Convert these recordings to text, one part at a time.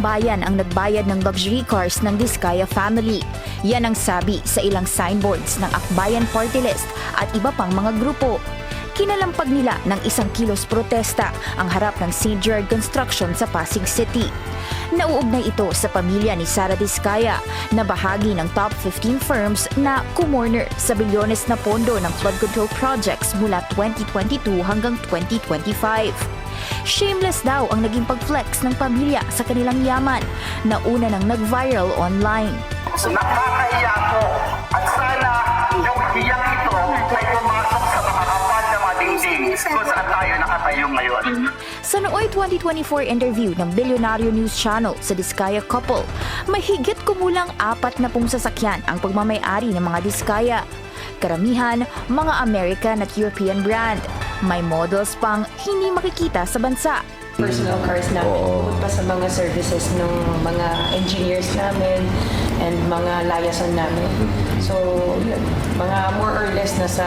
bayan ang nagbayad ng luxury cars ng Diskaya family. Yan ang sabi sa ilang signboards ng Akbayan Party List at iba pang mga grupo. Kinalampag nila ng isang kilos protesta ang harap ng St. Gerard Construction sa Pasig City. Nauugnay ito sa pamilya ni Sara Diskaya na bahagi ng top 15 firms na kumorner sa bilyones na pondo ng flood control projects mula 2022 hanggang 2025. Shameless daw ang naging pag-flex ng pamilya sa kanilang yaman na una nang nag-viral online. Nakakahiya po at sana yung hiyang ito ay pumasok sa mga kapal na mga dingding kung saan tayo nakatayo ngayon. Sa nooy 2024 interview ng Bilyonaryo News Channel sa Diskaya couple, may higit kumulang apat na pong sasakyan ang pagmamayari ng mga Diskaya. Karamihan, mga American at European brand. May models pang hindi makikita sa bansa. personal cars namin, bukod pa sa mga services ng mga engineers namin and mga liaison namin. So, yun, mga more or less nasa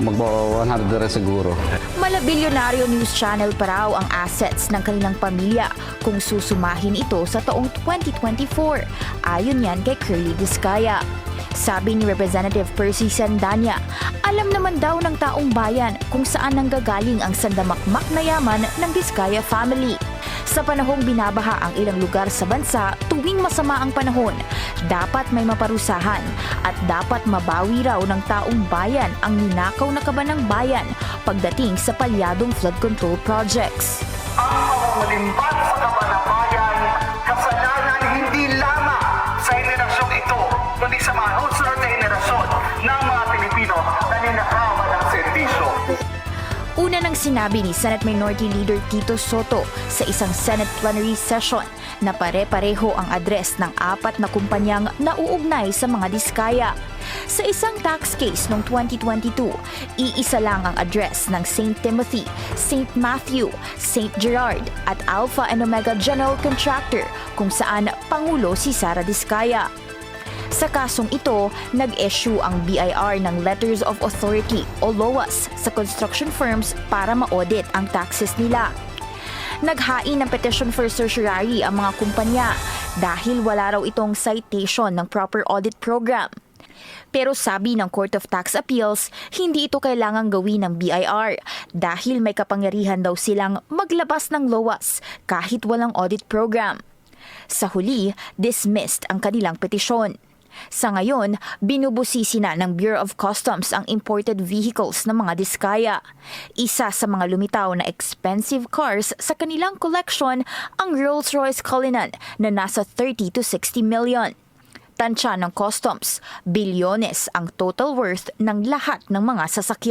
Magbawa 100 rin siguro. Malabilyonaryo News Channel pa raw ang assets ng kanilang pamilya kung susumahin ito sa taong 2024. Ayon yan kay Curly Discaya. Sabi ni Representative Percy Sandanya, alam naman daw ng taong bayan kung saan nanggagaling ang sandamakmak na yaman ng Discaya family. Sa panahong binabaha ang ilang lugar sa bansa tuwing masama ang panahon, dapat may maparusahan at dapat mabawi raw ng taong bayan ang ninakaw na kaba ng bayan pagdating sa palyadong flood control projects. Ang pamumulimbat sa kabanabayan, kasalanan hindi lamang Una nang sinabi ni Senate Minority Leader Tito Soto sa isang Senate plenary session na pare-pareho ang address ng apat na kumpanyang nauugnay sa mga diskaya. Sa isang tax case noong 2022, iisa lang ang address ng St. Timothy, St. Matthew, St. Gerard at Alpha and Omega General Contractor kung saan Pangulo si Sara Diskaya. Sa kasong ito, nag-issue ang BIR ng Letters of Authority o LOAS sa construction firms para ma-audit ang taxes nila. Naghain ng petition for certiorari ang mga kumpanya dahil wala raw itong citation ng proper audit program. Pero sabi ng Court of Tax Appeals, hindi ito kailangang gawin ng BIR dahil may kapangyarihan daw silang maglabas ng LOAS kahit walang audit program. Sa huli, dismissed ang kanilang petisyon. Sa ngayon, binubusisi na ng Bureau of Customs ang imported vehicles ng mga diskaya. Isa sa mga lumitaw na expensive cars sa kanilang collection ang Rolls-Royce Cullinan na nasa 30 to 60 million. Tansya ng customs, bilyones ang total worth ng lahat ng mga sasakyan.